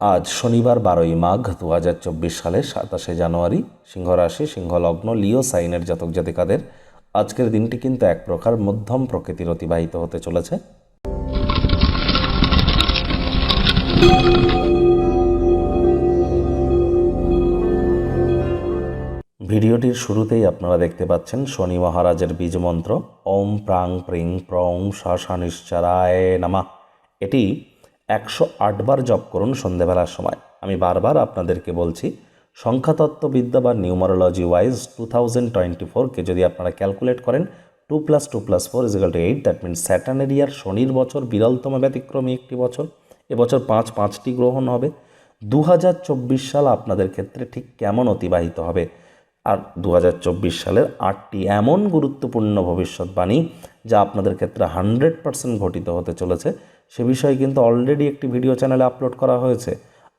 আজ শনিবার বারোই মাঘ দু হাজার চব্বিশ সালের সাতাশে জানুয়ারি সিংহ রাশি সিংহ লিও সাইনের জাতক জাতিকাদের আজকের দিনটি কিন্তু এক প্রকার মধ্যম প্রকৃতির অতিবাহিত হতে চলেছে। ভিডিওটির শুরুতেই আপনারা দেখতে পাচ্ছেন শনি মহারাজের বীজ মন্ত্র, ওম প্রাং প্রিং প্রং শাসানিশ্চারায় নামা। এটি একশো আটবার জপ করুন সন্ধেবেলার সময়। আমি বারবার আপনাদেরকে বলছি, সংখ্যাতত্ত্ববিদ্যা বা numerology wise two thousand twenty ফোরকে যদি আপনারা ক্যালকুলেট করেন, two plus two plus four is equal to eight, that means স্যাটার্নের year শনির বছর বিরলতম ব্যতিক্রমী একটি বছর। এবছর পাঁচ, পাঁচটি গ্রহণ হবে। দু হাজার চব্বিশ সাল আপনাদের ক্ষেত্রে ঠিক কেমন অতিবাহিত হবে? আর দু হাজার চব্বিশ সালের আটটি এমন গুরুত্বপূর্ণ ভবিষ্যৎবাণী যা আপনাদের ক্ষেত্রে হান্ড্রেড পার্সেন্ট ঘটিত হতে চলেছে সে বিষয়ে কিন্তু অলরেডি একটি ভিডিও চ্যানেলে আপলোড করা হয়েছে।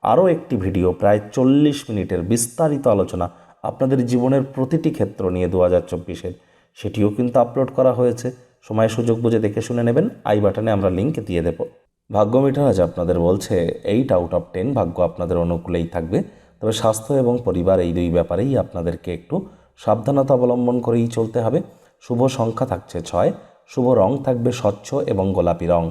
আরও একটি ভিডিও প্রায় চল্লিশ মিনিটের বিস্তারিত আলোচনা আপনাদের জীবনের প্রতিটি ক্ষেত্র নিয়ে দু হাজার চব্বিশের। সেটিও কিন্তু আপলোড করা হয়েছে। সময় সুযোগ বুঝে দেখে শুনে নেবেন। আই বাটনে আমরা লিঙ্ক দিয়ে দেব। ভাগ্য মিঠারাজ আপনাদের বলছে এইট আউট অফ টেন ভাগ্য আপনাদের অনুকূলেই থাকবে। তবে স্বাস্থ্য এবং পরিবার এই দুই ব্যাপারেই আপনাদেরকে একটু সাবধানতা অবলম্বন করেই চলতে হবে। শুভ সংখ্যা থাকছে ছয়, শুভ রং থাকবে স্বচ্ছ এবং গোলাপি রং।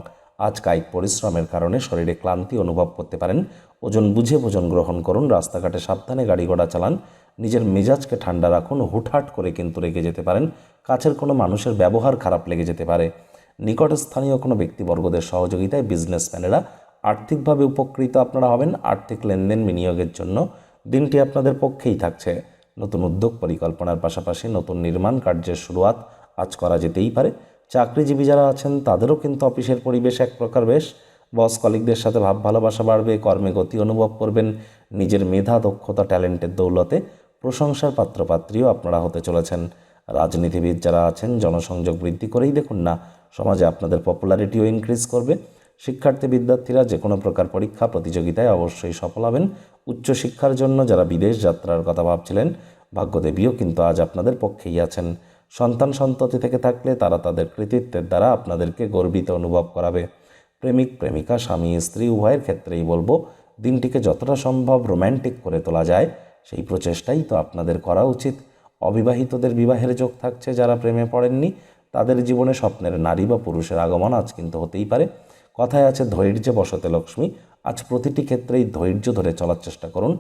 আজ কায়িক পরিশ্রমের কারণে শরীরে ক্লান্তি অনুভব করতে পারেন। ওজন বুঝে ভোজন গ্রহণ করুন, রাস্তাঘাটে সাবধানে গাড়ি ঘোড়া চালান, নিজের মেজাজকে ঠান্ডা রাখুন, হুটহাট করে কিন্তু রেগে যেতে পারেন। কাছের কোনো মানুষের ব্যবহার খারাপ লেগে যেতে পারে। নিকটস্থানীয় কোনো ব্যক্তিবর্গদের সহযোগিতায় বিজনেসম্যানেরা আর্থিকভাবে উপকৃত আপনারা হবেন। আর্থিক লেনদেন বিনিয়োগের জন্য দিনটি আপনাদের পক্ষেই থাকছে। নতুন উদ্যোগ, পরিকল্পনার পাশাপাশি নতুন নির্মাণ কার্যের শুরুয়াত আজ করা যেতেই পারে। চাকরিজীবী যারা আছেন, তাদেরও কিন্তু অফিসের পরিবেশ এক প্রকার বেশ। বস কলিগদের সাথে ভাব ভালোবাসা বাড়বে, কর্মে গতি অনুভব করবেন, নিজের মেধা, দক্ষতা, ট্যালেন্টের দৌলতে প্রশংসার পাত্রপাত্রীও আপনারা হতে চলেছেন। রাজনীতিবিদ যারা আছেন, জনসংযোগ বৃদ্ধি করেই দেখুন না, সমাজে আপনাদের পপুলারিটিও ইনক্রিজ করবে। শিক্ষার্থী বিদ্যার্থীরা যে কোনো প্রকার পরীক্ষা, প্রতিযোগিতায় অবশ্যই সফল হবেন। উচ্চশিক্ষার জন্য যারা বিদেশ যাত্রার কথা ভাবছিলেন, ভাগ্যদেবীও কিন্তু আজ আপনাদের পক্ষেই আছেন। সন্তান সন্ততি থেকে থাকলে তারা তাদের কৃতিত্বের দ্বারা আপনাদেরকে গর্বিত অনুভব করাবে। প্রেমিক, প্রেমিকা, স্বামী, স্ত্রী, উভয়ের ক্ষেত্রেই বলব, দিনটিকে যতটা সম্ভব রোম্যান্টিক করে তোলা যায়, সেই প্রচেষ্টাই তো আপনাদের করা উচিত। অবিবাহিতদের বিবাহের যোগ থাকছে যারা প্রেমে পড়েননি, তাদের জীবনে স্বপ্নের নারী বা পুরুষের আগমন আজ কিন্তু হতেই পারে। কথায় আছে ধৈর্য বসতে লক্ষ্মী, আজ প্রতিটি ক্ষেত্রেই ধৈর্য ধরে চলার চেষ্টা করুন।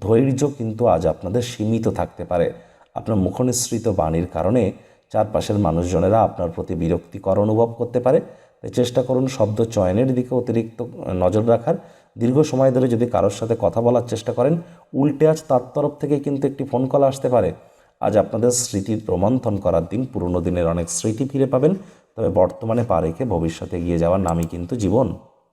ধৈর্য কিন্তু আজ আপনাদের সীমিত থাকতে পারে। আপনার মুখনিসৃত বাণীর কারণে চারপাশের মানুষজনেরা আপনার প্রতি বিরক্তিকর অনুভব করতে পারে। তাই চেষ্টা করুন শব্দ চয়নের দিকে অতিরিক্ত নজর রাখার। দীর্ঘ সময় ধরে যদি কারোর সাথে কথা বলার চেষ্টা করেন, উল্টে আজ তার তরফ থেকে কিন্তু একটি ফোন কল আসতে পারে। আজ আপনাদের স্মৃতির রোমন্থন করার দিন, পুরনো দিনের অনেক স্মৃতি ফিরে পাবেন। তবে বর্তমানে পা রেখে ভবিষ্যতে এগিয়ে যাওয়ার নামই কিন্তু জীবন।